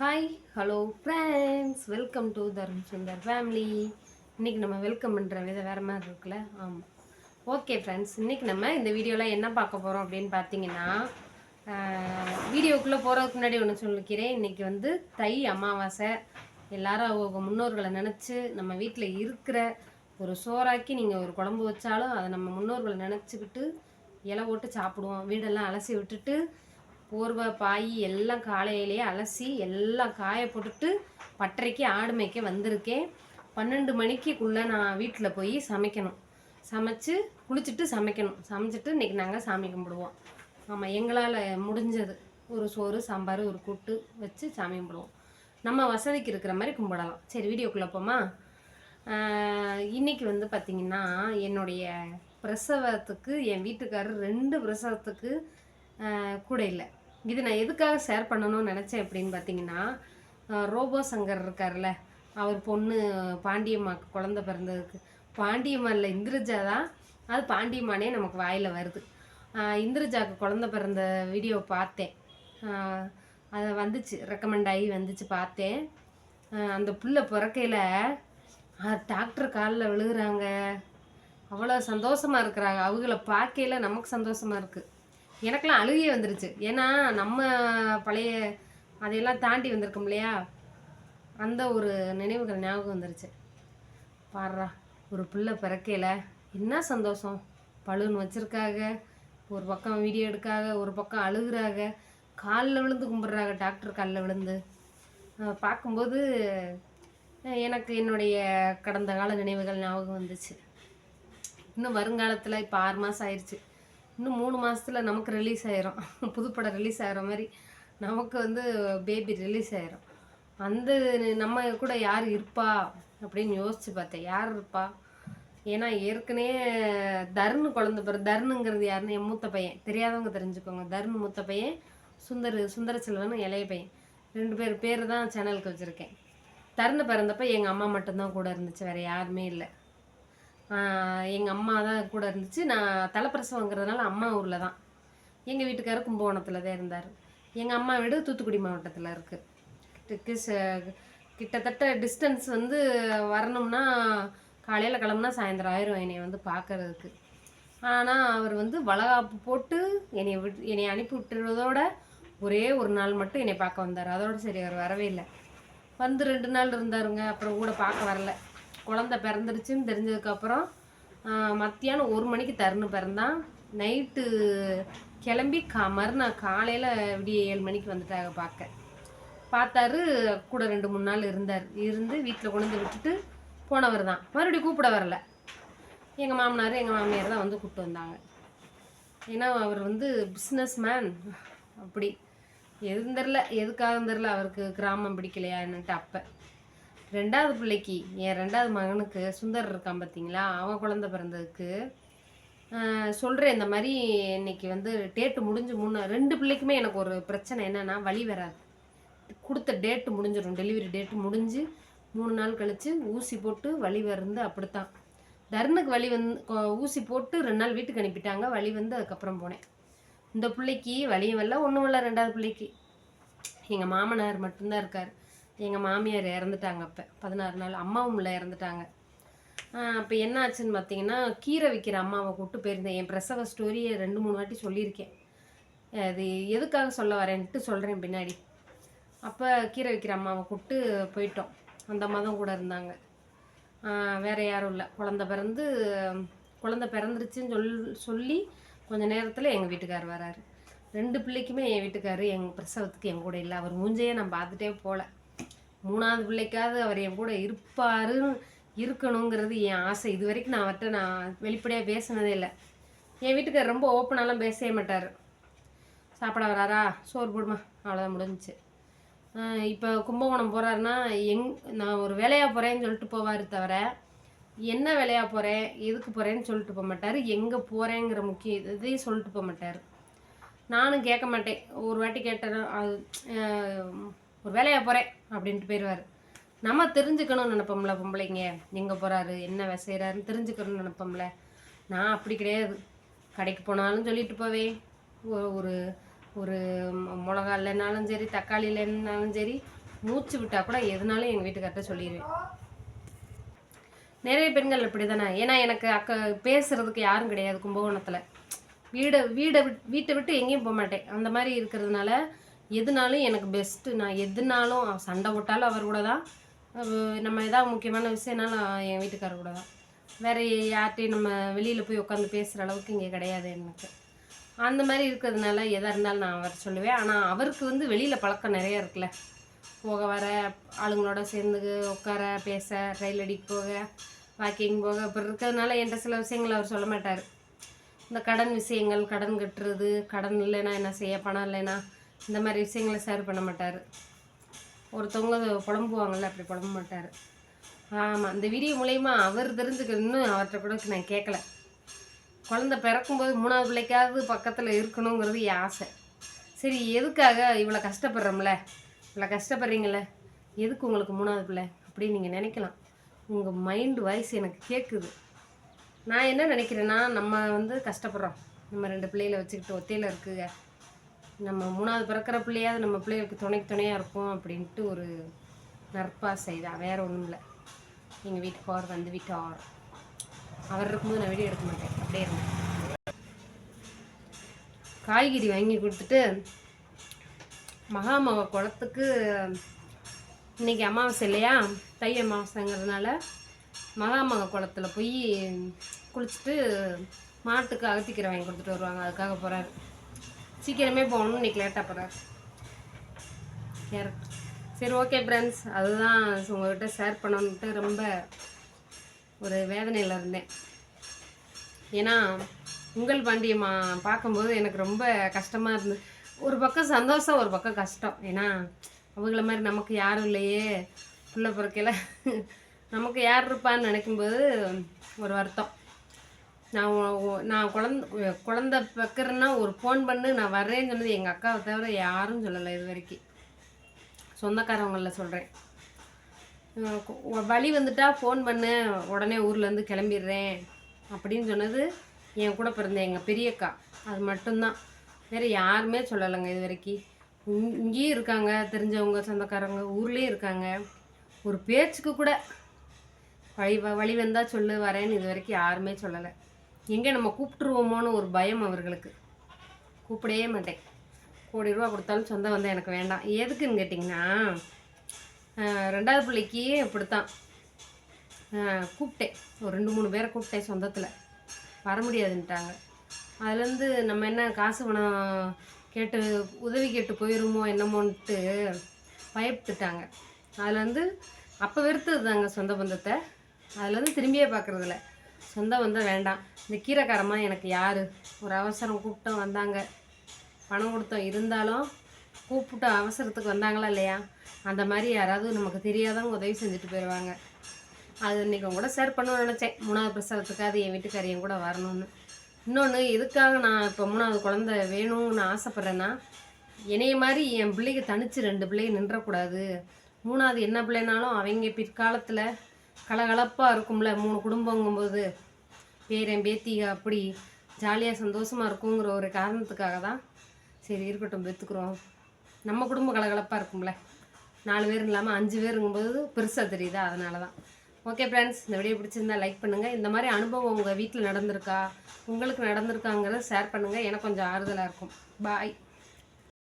Hi hello friends welcome to Dharm Sundar family இன்றைக்கி நம்ம welcome பண்ணுற விதம் வேறு மாதிரி இருக்குல்ல? ஆமாம் ஓகே ஃப்ரெண்ட்ஸ் இன்றைக்கி நம்ம இந்த வீடியோவில் என்ன பார்க்க போகிறோம் அப்படின்னு பார்த்தீங்கன்னா வீடியோக்குள்ளே போகிறதுக்கு முன்னாடி ஒன்று சொல்லிக்கிறேன். இன்றைக்கி வந்து தை அமாவாசை. எல்லாரும் அவங்க முன்னோர்களை நினச்சி நம்ம வீட்டில் இருக்கிற ஒரு சோறாக்கி நீங்கள் ஒரு குழம்பு வச்சாலும் அதை நம்ம முன்னோர்களை நினச்சிக்கிட்டு இலை போட்டு சாப்பிடுவோம். வீடெல்லாம் அலசி விட்டுட்டு போர்வை பாய் எல்லாம் காலையிலேயே அலசி எல்லாம் காய போட்டுட்டு பட்டறைக்கு ஆடு மேய்க்க வந்திருக்கேன். பன்னெண்டு மணிக்குள்ளே நான் வீட்டில் போய் சமைக்கணும். சமைச்சு குளிச்சுட்டு சமைக்கணும். சமைச்சிட்டு இன்றைக்கி நாங்கள் சாமி கும்பிடுவோம். ஆமாம் எங்களால் முடிஞ்சது. ஒரு சோறு சாம்பார் ஒரு கூட்டு வச்சு சாமி கும்பிடுவோம். நம்ம வசதிக்கு இருக்கிற மாதிரி கும்பிடலாம். சரி வீடியோக்குள்ளே போமா? இன்றைக்கி இன்னைக்கு வந்து பார்த்திங்கன்னா என்னுடைய பிரசவத்துக்கு என் வீட்டுக்காரர் ரெண்டு பிரசவத்துக்கு கூட இல்லை. இது நான் எதுக்காக ஷேர் பண்ணணும்னு நினச்சேன் அப்படின்னு பார்த்தீங்கன்னா ரோபோ சங்கர் இருக்கார்ல அவர் பொண்ணு பாண்டியம்மாக்கு குழந்த பிறந்ததுக்கு. பாண்டியம்மா இல்லை இந்திரஜா தான். அது பாண்டியம்மானே நமக்கு வாயில் வருது. இந்திரஜாக்கு குழந்த பிறந்த வீடியோ பார்த்தேன். அதை வந்துச்சு ரெக்கமெண்ட் ஆகி வந்துச்சு பார்த்தேன். அந்த புள்ள பிறக்கையில் டாக்டர் காலில் விழுகுறாங்க. அவ்வளோ சந்தோஷமாக இருக்கிறாங்க. அவங்கள பார்க்கையில நமக்கு சந்தோஷமாக இருக்குது எனக்கெல்லாம் அழுகையே வந்துருச்சு. ஏன்னா நம்ம பழைய அதையெல்லாம் தாண்டி வந்திருக்கோம் இல்லையா? அந்த ஒரு நினைவுகள் ஞாபகம் வந்துருச்சு. பாடுறா ஒரு பிள்ளை பிறக்கையில் என்ன சந்தோஷம். பழுன்னு வச்சிருக்காங்க ஒரு பக்கம் வீடியோ எடுக்காக ஒரு பக்கம் அழுகுறாங்க காலில் விழுந்து கும்பிட்றாங்க டாக்டர் காலில் விழுந்து. பார்க்கும்போது எனக்கு என்னுடைய கடந்த கால நினைவுகள் ஞாபகம் வந்துச்சு. இன்னும் வருங்காலத்தில் இப்போ ஆறு மாதம் ஆயிடுச்சு இன்னும் மூணு மாதத்தில் நமக்கு ரிலீஸ் ஆயிரும். புதுப்படம் ரிலீஸ் ஆகிற மாதிரி நமக்கு வந்து பேபி ரிலீஸ் ஆயிரும். அந்த நம்ம கூட யார் இருப்பா அப்படின்னு யோசிச்சு பார்த்தேன். யார் இருப்பா? ஏன்னா ஏற்கனவே தருண் குழந்த பிற தருணுங்கிறது யாருன்னு என் மூத்த பையன். தெரியாதவங்க தெரிஞ்சுக்கோங்க. தருண் மூத்த பையன் சுந்தர் சுந்தர செல்வன் இளைய பையன். ரெண்டு பேர் பேர் தான் சேனலுக்கு வச்சுருக்கேன். தருண பிறந்தப்ப எங்கள் அம்மா மட்டும்தான் கூட இருந்துச்சு. வேறு யாருமே இல்லை. எங்கள் அம்மா தான் கூட இருந்துச்சு. நான் தலைப்பிரசவங்கிறதுனால அம்மா ஊரில் தான். எங்கள் வீட்டுக்காரர் கும்பகோணத்தில் தான் இருந்தார். எங்கள் அம்மா வீடு தூத்துக்குடி மாவட்டத்தில் இருக்குது கிட்டத்தட்ட டிஸ்டன்ஸ் வந்து வரணும்னா காலையில் கிளம்புனா சாயந்தரம் ஆயிரும் என்னை வந்து பார்க்கறதுக்கு ஆனால் அவர் வந்து வளகாப்பு போட்டு என்னை விட் என்னை அனுப்பி விட்டுறதோட ஒரே ஒரு நாள் மட்டும் என்னை பார்க்க வந்தார். அதோட சரி அவர் வரவே இல்லை. வந்து ரெண்டு நாள் இருந்தாருங்க. அப்புறம் கூட பார்க்க வரல. குழந்த பிறந்துருச்சுன்னு தெரிஞ்சதுக்கப்புறம் மத்தியானம் ஒரு மணிக்கு தருணு பிறந்தான் நைட்டு கிளம்பி கா மறுநாள் காலையில் விடிய ஏழு மணிக்கு வந்துட்டாங்க பார்க்க பார்த்தாரு கூட ரெண்டு மூணு நாள் இருந்தார். இருந்து வீட்டில் கொண்டு வந்து விட்டுட்டு போனவர் தான். மறுபடியும் கூப்பிட வரல. எங்கள் மாமனார் எங்கள் மாமியார் தான் வந்து கூப்பிட்டு வந்தாங்க. ஏன்னா அவர் வந்து பிஸ்னஸ் மேன் அப்படி. எதுவும் தெரில எதுக்காக தெரில அவருக்கு கிராமம் பிடிக்கலையா என்னன்ட்டு அப்போ. ரெண்டாவது பிள்ளைக்கு என் ரெண்டாவது மகனுக்கு சுந்தர் இருக்கான் பார்த்தீங்களா அவன் குழந்த பிறந்ததுக்கு. சொல்கிறேன் இந்த மாதிரி இன்னைக்கு வந்து டேட்டு முடிஞ்சு மூணு ரெண்டு பிள்ளைக்குமே எனக்கு ஒரு பிரச்சனை என்னென்னா வழி வராது. கொடுத்த டேட்டு முடிஞ்சிடும் டெலிவரி டேட்டு முடிஞ்சு மூணு நாள் கழித்து ஊசி போட்டு வழி வந்து அப்படித்தான். தருணுக்கு வழி வந்து ஊசி போட்டு ரெண்டு நாள் வீட்டுக்கு அனுப்பிட்டாங்க வழி வந்து அதுக்கப்புறம் போனேன். இந்த பிள்ளைக்கு வழியும் வரல ஒன்றும் இல்லை ரெண்டாவது பிள்ளைக்கு. எங்கள் மாமனார் மட்டும்தான் இருக்கார். எங்கள் மாமியார் இறந்துட்டாங்க அப்போ. பதினாறு நாள் அம்மாவும் இல்லை இறந்துட்டாங்க. அப்போ என்ன ஆச்சுன்னு பார்த்தீங்கன்னா கீரை விற்கிற அம்மாவை கூப்பிட்டு போயிருந்தேன். என் பிரசவ ஸ்டோரியை ரெண்டு மூணு வாட்டி சொல்லியிருக்கேன். அது எதுக்காக சொல்ல வரேன்ட்டு சொல்கிறேன் பின்னாடி. அப்போ கீரை விற்கிற அம்மாவை கூப்பிட்டு போயிட்டோம். அந்த அம்மா தான் கூட இருந்தாங்க. வேறு யாரும் இல்லை. குழந்த பிறந்து குழந்த பிறந்துருச்சுன்னு சொல் சொல்லி கொஞ்ச நேரத்தில் எங்கள் வீட்டுக்கார் வராரு. ரெண்டு பிள்ளைக்குமே என் வீட்டுக்காரு எங்கள் பிரசவத்துக்கு என் கூட இல்லை. அவர் மூஞ்சையே நான் பார்த்துட்டே போகல மூணாவது பிள்ளைக்காவது அவர் என் கூட இருப்பாரு இருக்கணுங்கிறது என் ஆசை. இது வரைக்கும் நான் அவர்கிட்ட நான் வெளிப்படையாக பேசினதே இல்லை. என் வீட்டுக்கார் ரொம்ப ஓப்பனாலாம் பேசவே மாட்டார். சாப்பிட வராரா? சோறு போடுமா? அவ்வளோதான் முடிஞ்சிச்சு. இப்போ கும்பகோணம் போகிறாருன்னா எங் நான் ஒரு வேலையாக போகிறேன்னு சொல்லிட்டு போவார் தவிர என்ன வேலையாக போகிறேன் எதுக்கு போகிறேன்னு சொல்லிட்டு போக மாட்டார். எங்கே போகிறேங்கிற முக்கிய இதையும் சொல்லிட்டு போக மாட்டார். நானும் கேட்க மாட்டேன். ஒரு வாட்டி கேட்டேன்னா அது ஒரு வேலையாக போகிறேன் அப்படின்ட்டு போயிடுவார் நம்ம தெரிஞ்சுக்கணும்னு நினைப்போம்ல பொம்பளைங்க. எங்கே போகிறாரு என்ன செய்கிறாருன்னு தெரிஞ்சுக்கணும்னு நினைப்போம்ல. நான் அப்படி கிடையாது. கடைக்கு போனாலும் சொல்லிட்டு போவேன். ஒரு ஒரு ஒரு மிளகா இல்லைனாலும் சரி தக்காளி இல்லைன்னாலும் சரி மூச்சு விட்டால் கூட எதுனாலும் எங்கள் வீட்டுக்கார்ட்ட சொல்லிடுவேன் நிறைய பெண்கள் அப்படி தானே ஏன்னா எனக்கு அக்க பேசுகிறதுக்கு யாரும் கிடையாது கும்பகோணத்தில். வீடை வீடை விட் வீட்டை விட்டு எங்கேயும் போக மாட்டேன். அந்த மாதிரி இருக்கிறதுனால எதுனாலும் எனக்கு பெஸ்ட்டு நான் எதுனாலும் சண்டை போட்டாலும் அவர் கூட தான் நம்ம எதாவது முக்கியமான விஷயம்னாலும் என் வீட்டுக்காரர் கூட தான் வேறு யார்கிட்டையும் நம்ம வெளியில் போய் உட்காந்து பேசுகிற அளவுக்கு இங்கே கிடையாது எனக்கு. அந்த மாதிரி இருக்கிறதுனால எதாக இருந்தாலும் நான் அவர் சொல்லுவேன். ஆனால் அவருக்கு வந்து வெளியில் பழக்கம் நிறைய இருக்குல்ல. போக வர ஆளுங்களோட சேர்ந்து உட்கார பேச ரயில் அடிக்க போக வாக்கிங் போக அப்படி இருக்கிறதுனால என்கிட்ட சில விஷயங்கள் அவர் சொல்ல மாட்டார். இந்த கடன் விஷயங்கள் கடன் கட்டுறது கடன் இல்லைன்னா என்ன செய்ய பணம் இல்லைன்னா இந்த மாதிரி விஷயங்களை ஷேர் பண்ண மாட்டார். ஒருத்தவங்க புலம்புவாங்கள்ல அப்படி புலம்ப மாட்டார். ஆமாம் இந்த வீடியோ மூலயமா அவர் தெரிஞ்சுக்கணும்னு அவர்கிட்ட கூட நான் கேட்கல குழந்தை பிறக்கும்போது மூணாவது பிள்ளைக்காவது பக்கத்தில் இருக்கணுங்கிறது என் ஆசை. சரி எதுக்காக இவ்வளோ கஷ்டப்படுறோம்ல? இவ்வளோ கஷ்டப்படுறீங்களே எதுக்கு உங்களுக்கு மூணாவது பிள்ளை? அப்படின்னு நீங்கள் நினைக்கலாம். உங்கள் மைண்டு வாய்ஸ் எனக்கு கேட்குது நான் என்ன நினைக்கிறேன்னா நம்ம வந்து கஷ்டப்படுறோம். நம்ம ரெண்டு பிள்ளைகளை வச்சுக்கிட்டு ஒத்தையில் இருக்குங்க. நம்ம மூணாவது பிறக்கிற பிள்ளையாவது நம்ம பிள்ளைகளுக்கு துணைக்கு துணையாக இருப்போம் அப்படின்ட்டு ஒரு நற்பாசை தான் வேறு ஒன்றும் இல்லை. எங்கள் வீட்டுக்கு போகிற வந்து விட்டார். அவர் இருக்கும்போது நான் வீடியோ எடுக்க மாட்டேன். அப்படியே இருந்தேன். காய்கறி வாங்கி கொடுத்துட்டு மகாமக குளத்துக்கு இன்னைக்கு அமாவாசை இல்லையா? தை அமாவாசைங்கிறதுனால மகாமக குளத்தில் போய் குளிச்சுட்டு மாட்டுக்கு அகத்திக்கீரை வாங்கி கொடுத்துட்டு வருவாங்க. அதுக்காக போகிறாரு சீக்கிரமே போகணும் இன்னைக்கு லேட்டாக போகிறார் கேரட் சரி ஓகே ஃப்ரெண்ட்ஸ் அதுதான் உங்கள்கிட்ட ஷேர் பண்ணணுன்ட்டு ரொம்ப ஒரு வேதனையில் இருந்தேன். ஏன்னா உங்கள் பாண்டியம்மா பார்க்கும்போது எனக்கு ரொம்ப கஷ்டமாக இருந்தது ஒரு பக்கம் சந்தோஷம் ஒரு பக்கம் கஷ்டம். ஏன்னா அவங்கள மாதிரி நமக்கு யாரும் இல்லையே பிள்ளை பிறக்கையில். நமக்கு யார் இருப்பான்னு நினைக்கும்போது ஒரு வருத்தம். நான் நான் குழந்த குழந்த வைக்கிறேன்னா ஒரு ஃபோன் பண்ணு நான் வர்றேன்னு சொன்னது எங்கள் அக்காவை தவிர யாரும் சொல்லலை இது வரைக்கும். சொந்தக்காரவங்களில் சொல்கிறேன் வழி வந்துட்டா ஃபோன் பண்ணு உடனே ஊர்லேருந்து கிளம்பிடுறேன் அப்படின்னு சொன்னது என் கூட பிறந்த எங்கள் பெரியக்கா. அது மட்டும்தான். வேறு யாருமே சொல்லலைங்க இது வரைக்கும். இங் இங்கேயும் இருக்காங்க தெரிஞ்சவங்க சொந்தக்காரவங்க ஊர்லேயும் இருக்காங்க. ஒரு பேச்சுக்கு கூட வழி வ- வழி வந்தால் சொல்லு வரேன்னு இது வரைக்கும் யாருமே சொல்லலை. எங்கே நம்ம கூப்பிட்டுருவோமோன்னு ஒரு பயம் அவர்களுக்கு. கூப்பிடவே மாட்டேன். கோடி ரூபா கொடுத்தாலும் சொந்தம் வந்தால் எனக்கு வேண்டாம். எதுக்குன்னு கேட்டிங்கன்னா ரெண்டாவது பிள்ளைக்கு இப்படித்தான் கூப்பிட்டேன். ஒரு ரெண்டு மூணு பேரை கூப்பிட்டேன் சொந்தத்தில். வர முடியாதுன்ட்டாங்க. அதுலேருந்து நம்ம என்ன காசு பணம் கேட்டு உதவி கேட்டு போயிருமோ என்னமோன்ட்டு பயப்பட்டுட்டாங்க. அதில் வந்து அப்போ வெறுத்ததுதாங்க சொந்த பந்தத்தை. அதுலேருந்து திரும்பியே பார்க்குறதில்ல சொந்த பந்தம் வேண்டாம். இந்த கீரைக்காரமாக எனக்கு யார்? ஒரு அவசரம் கூப்பிட்டோம் வந்தாங்க. பணம் கொடுத்தோம். இருந்தாலும் கூப்பிட்டோம் அவசரத்துக்கு வந்தாங்களா இல்லையா? அந்த மாதிரி யாராவது நமக்கு தெரியாதவங்க உதவி செஞ்சுட்டு போயிடுவாங்க அது இன்றைக்கி கூட ஷேர் பண்ணணும்னு நினச்சேன். மூணாவது பிரசவத்துக்காவது என் வீட்டுக்காரி என் கூட வரணும்னு. இன்னொன்று எதுக்காக நான் இப்போ மூணாவது குழந்தை வேணும்னு ஆசைப்பட்றேன்னா என்னைய மாதிரி என் பிள்ளைக்கு தனித்து ரெண்டு பிள்ளைங்க நின்றக்கூடாது. மூணாவது என்ன பிள்ளைனாலும் அவங்க பிற்காலத்தில் கலகலப்பாக இருக்கும்ல மூணு குடும்பங்கும்போது. பேரன் பேத்திக அப்படி ஜாலியாக சந்தோஷமாக இருக்குங்கிற ஒரு காரணத்துக்காக தான் சரி இருக்கட்டும் பெற்றுக்குறோம் நம்ம குடும்பம் கலகலப்பாக இருக்கும்ல. நாலு பேர் இல்லாமல் அஞ்சு பேருங்கும்போது பெருசாக தெரியுதா? அதனால தான் ஓகே ஃப்ரெண்ட்ஸ் இந்த வீடியோ பிடிச்சிருந்தா லைக் பண்ணுங்கள் இந்த மாதிரி அனுபவம் உங்கள் வீட்டில் நடந்திருக்கா? உங்களுக்கு நடந்திருக்காங்கிறத ஷேர் பண்ணுங்கள் எனக்கு கொஞ்சம் ஆறுதலாக இருக்கும். பாய்